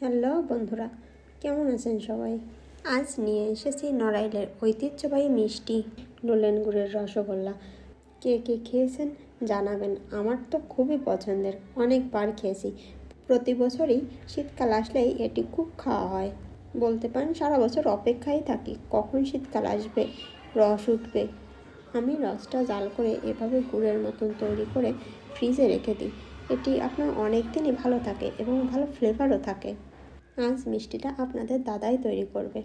Hello বন্ধুরা, কেমন আছেন সবাই? আজ নিয়ে এসেছি নড়াইলের ঐতিহ্যবাহী মিষ্টি নোলেন গুড়ের রসগোল্লা। কে কে খেয়েছেন জানাবেন, আমার তো খুবই পছন্দের, অনেকবার খেয়েছি। প্রতি বছরই শীতকাল আসলেই এটি খুব খাওয়া হয়। বলতে পারেন সারা বছর অপেক্ষায় থাকি, কখন শীতকাল আসবে, রস উঠবে। আমি রসটা জাল করে এভাবে গুড়ের মতন তৈরি করে ফ্রিজে রেখে দিই। এটি আপনার অনেক দিনই ভালো থাকে এবং ভালো ফ্লেভারও থাকে। আজ মিষ্টিটা আপনাদের দাদাই তৈরি করবে।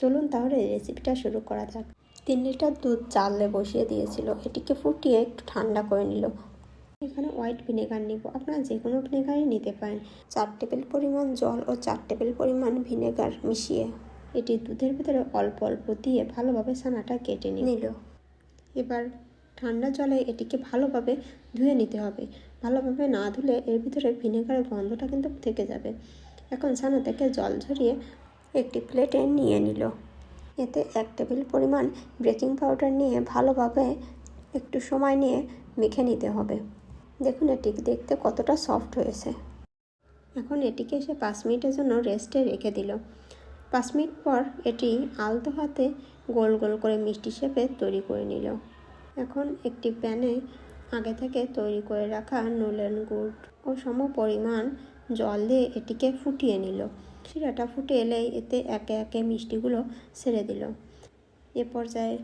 চলুন তাহলে রেসিপিটা শুরু করা যাক। তিন লিটার দুধ চালে বসিয়ে দিয়েছিল। এটিকে ফুটিয়ে একটু ঠান্ডা করে নিল। এখানে হোয়াইট ভিনেগার নিব। আপনারা যে কোনো ভিনেগারই নিতে পারেন। চার টেবিল পরিমাণ জল ও চার টেবিল পরিমাণ ভিনেগার মিশিয়ে এটি দুধের ভিতরে অল্প অল্প দিয়ে ভালোভাবে ছানাটা কেটে নিল। এবার ঠান্ডা জলে এটিকে ভালোভাবে ধুয়ে নিতে হবে। ভালোভাবে না ধুলে এর ভিতরে ভিনেগারের গন্ধটা কিন্তু থেকে যাবে। এখন ছানা থেকে জল ঝরিয়ে একটি প্লেটে নিয়ে নিল। এতে এক টেবিল পরিমাণ বেকিং পাউডার নিয়ে ভালোভাবে একটু সময় নিয়ে মেখে নিতে হবে। দেখুন এটি দেখতে কতটা সফট হয়েছে। এখন এটিকে সে পাঁচ মিনিটের জন্য রেস্টে রেখে দিল। পাঁচ মিনিট পর এটি আলতো হাতে গোল গোল করে মিষ্টি শেপে তৈরি করে নিল। এখন একটি প্যানে আগে থেকে তৈরি করে রাখা নুলেন গুড় ও সম পরিমাণ জল দিয়ে এটিকে ফুটিয়ে নিল। শিরাটা ফুটে এলেই এতে একে একে মিষ্টিগুলো ছেড়ে দিল। এ পর্যায়ে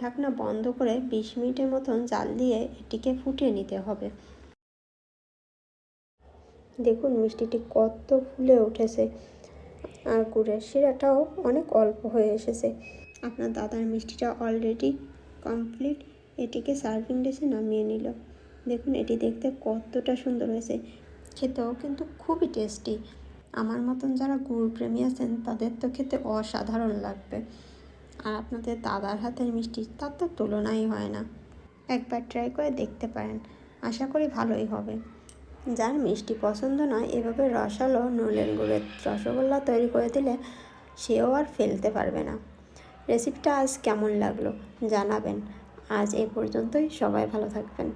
ঢাকনা বন্ধ করে বিশ মিনিটের মতন জাল দিয়ে এটিকে ফুটিয়ে নিতে হবে। দেখুন মিষ্টিটি কত ফুলে উঠেছে। আর গুড়ের শিরাটাও অনেক অল্প হয়ে এসেছে। আপনার দাদার মিষ্টিটা অলরেডি কমপ্লিট এটিকে সার্ভিং ডিশে নামিয়ে নিল। দেখুন, এটি দেখতে কতটা সুন্দর হয়েছে। খেতেও কিন্তু খুবই টেস্টি। আমার মতন যারা গুড় প্রেমী আছেন, তাদের তো খেতে অসাধারণ লাগবে। আর আপনাদের দাদার হাতের মিষ্টি, তার তো তুলনাই হয় না। একবার ট্রাই করে দেখতে পারেন। আশা করি ভালোই হবে। যার মিষ্টি পছন্দ নয়, এভাবে রসালো নলেন গুড়ের রসগোল্লা তৈরি করে দিলে সেও আর ফেলতে পারবে না। রেসিপিটা আজ কেমন লাগল জানাবেন। আজ এ পর্যন্তই। সবাই ভালো থাকবেন।